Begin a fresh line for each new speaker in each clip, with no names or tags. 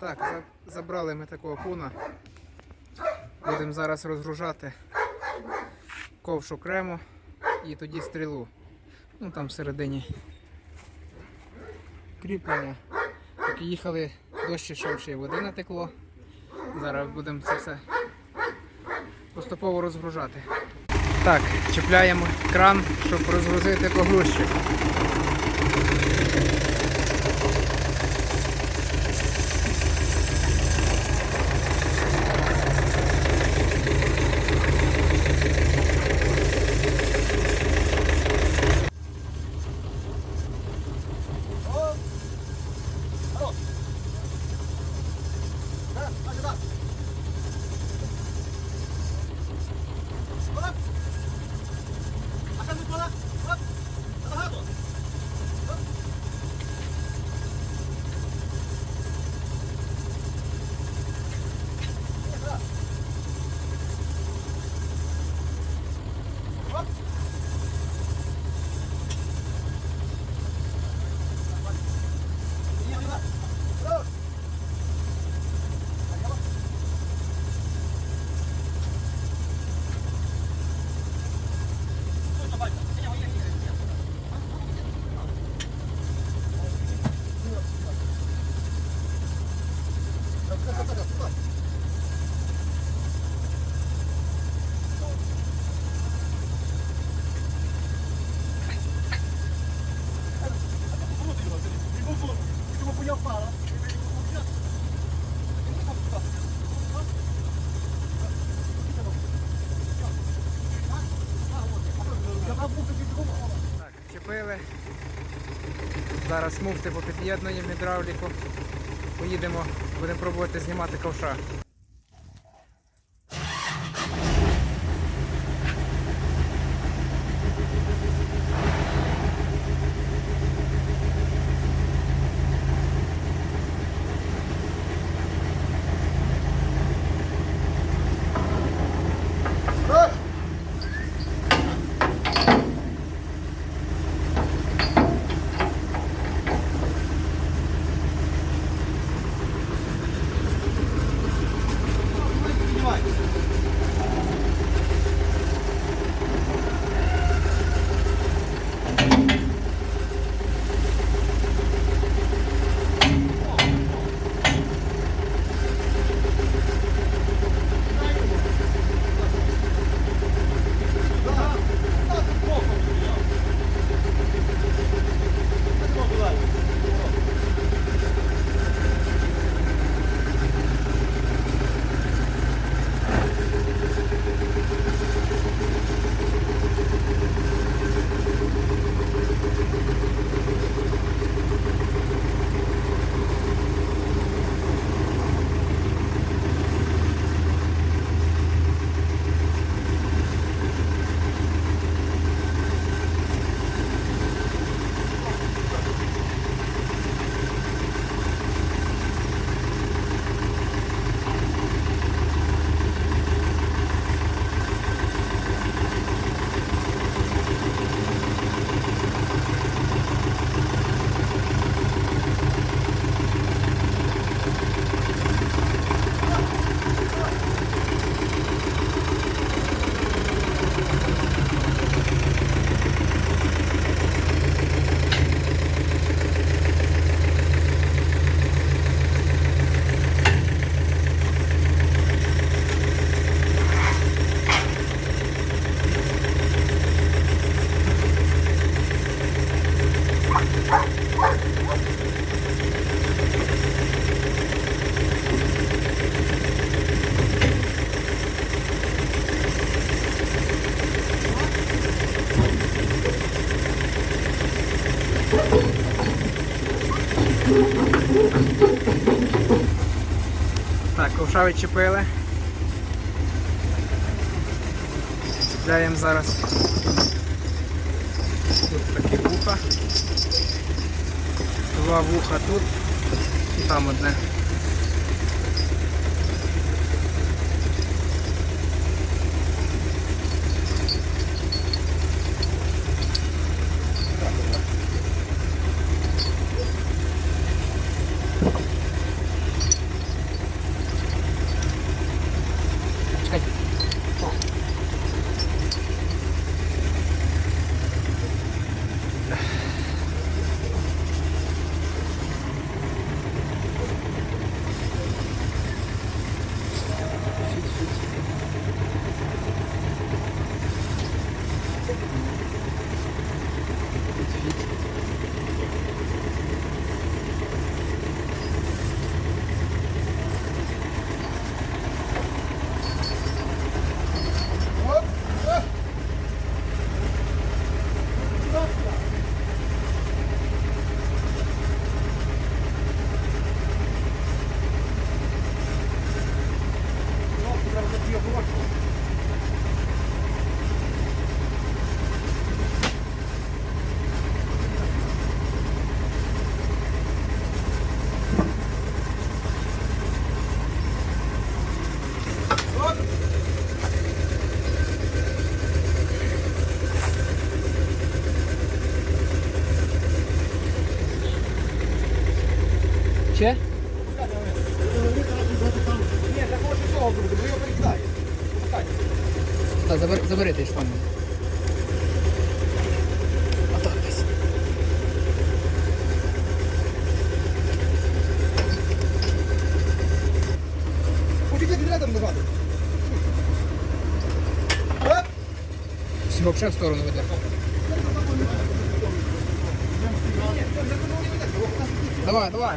Так, забрали ми такого пуна. Будемо зараз розгружати ковш окремо і тоді стрілу. Ну там всередині кріплення. Поки їхали, дощ йшов, ще й води натекло. Зараз будемо це все поступово розгружати. Так, чіпляємо кран, щоб розгрузити погрузчик. Так, вчепили. Зараз муфти попід'єднуємо гідравліку. Поїдемо, будемо пробувати знімати ковша. Так, ковша відчепили. Чіпляємо зараз тут такі вуха. Два вуха тут і там одне.
Ні, так може бо його перекидає.
Забери, забери той штан. Отак
треба давати.
Всього в сторону веде. Давай, давай.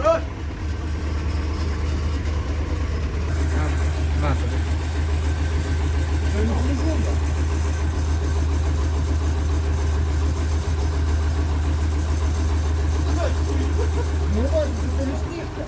Оп!
На, на тобі.
Це не хлібунда. Ну, бачиш, це не сніжка.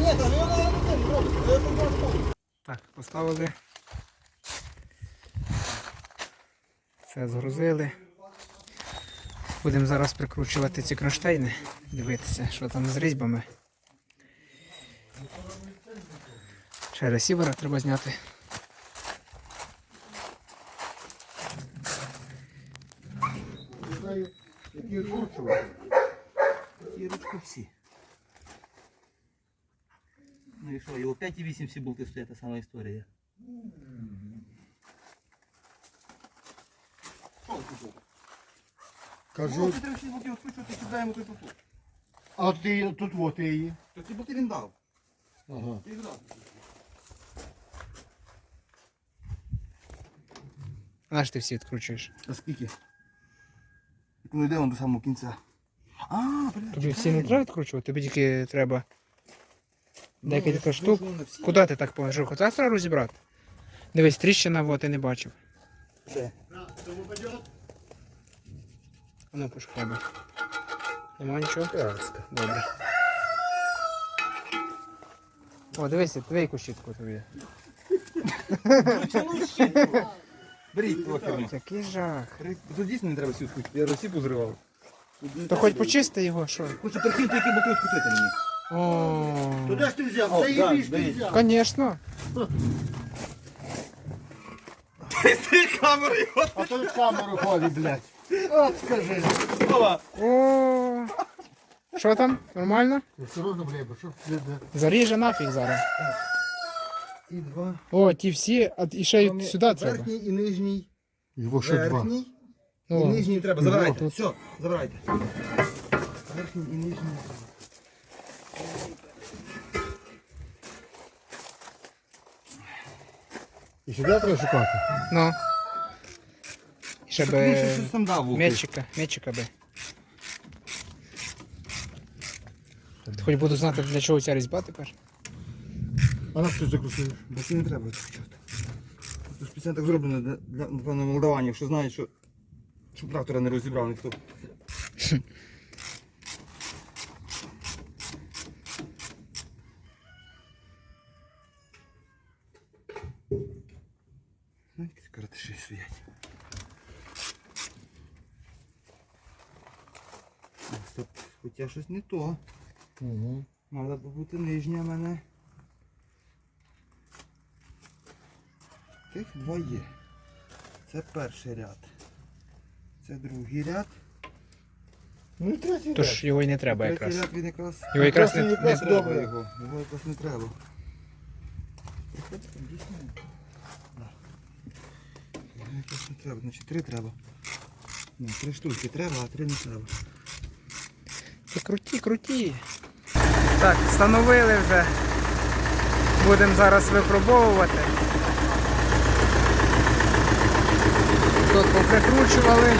Ні, та його не робить, це просто.
Так, поставили. Все згрузили. Будемо зараз прикручувати ці кронштейни, дивитися, що там з різьбами. Ще ресівера треба зняти.
Які
ручки всі. Ну і що, і о 5,8 всі болти стоять, та сама історія.
Що тут?
Ну,
Кажу,
ти треба всі болти відкручувати, кидаємо той поток.
а ти тут вот ти її.
То ці болти він дав.
Ага.
Ти їх дав.
А на що ти всі відкручуєш?
А скільки? Як ми йдемо до самого кінця. А, блядь.
Тобі всі не треба відкручувати, тобі тільки треба декілька
Ну,
штук. Куди ти так положив? Хоча треба розібрати. Дивись, тріщина, вот, ти не бачив.
Де?
А ну пошкреби. Нема нічого? Добре. О, дивися, твійку щітку тобі.
Беріть трохи.
Який жах.
Тут дійсно не треба всю. Я розсіпу зривав.
То хоч почисти його, що?
Хочу прикинути, які болти відкрутити мені.
О,
То де ж ти взяв?
О,
Це
да,
її ж ти
дай.
взяв.
Конечно.
Ти камерою.
А то в камеру ходить, блядь. От скажи.
О. Що там? Нормально?
Все одно, блядь, бо що це де?
Заріже нафіг зараз.
І два.
О, ті всі, а і ще й сюди треба.
Верхній і нижній.
Його що два?
Верхній. І
О,
нижній треба. Забирайте.
Ну,
Все, забирайте. Верхній і нижній.
І сюди треба шукати.
ну. Ще
він ще
би. Хоч буду знати, для чого ця різьба тепер.
А нас тут закрутили.
Бо це не треба. Це спеціально так зроблено для, для напевно, молдаванів, що знають, що щоб трактора не розібрав ніхто. Стоять. Стоп, хоча щось не то.
Угу.
Мала б бути нижня в мене. Тих два є. Це перший ряд. Це другий ряд.
Ну і третій.
Тож його й не треба
Третій
якраз.
ряд він якраз
Його якраз не,
Якраз
не
не треба його. Його якраз не треба. Приходьте, дійсно. Якраз не треба. Значить три треба. Ну, три штуки треба, а три не треба.
Ти круті, круті. Так, встановили вже. Будемо зараз випробовувати. Тут поприкручували.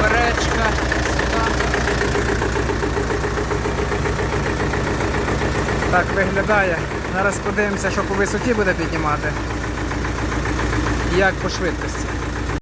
Перечка. Так виглядає. Зараз подивимося, що по висоті буде піднімати. Як по швидкості.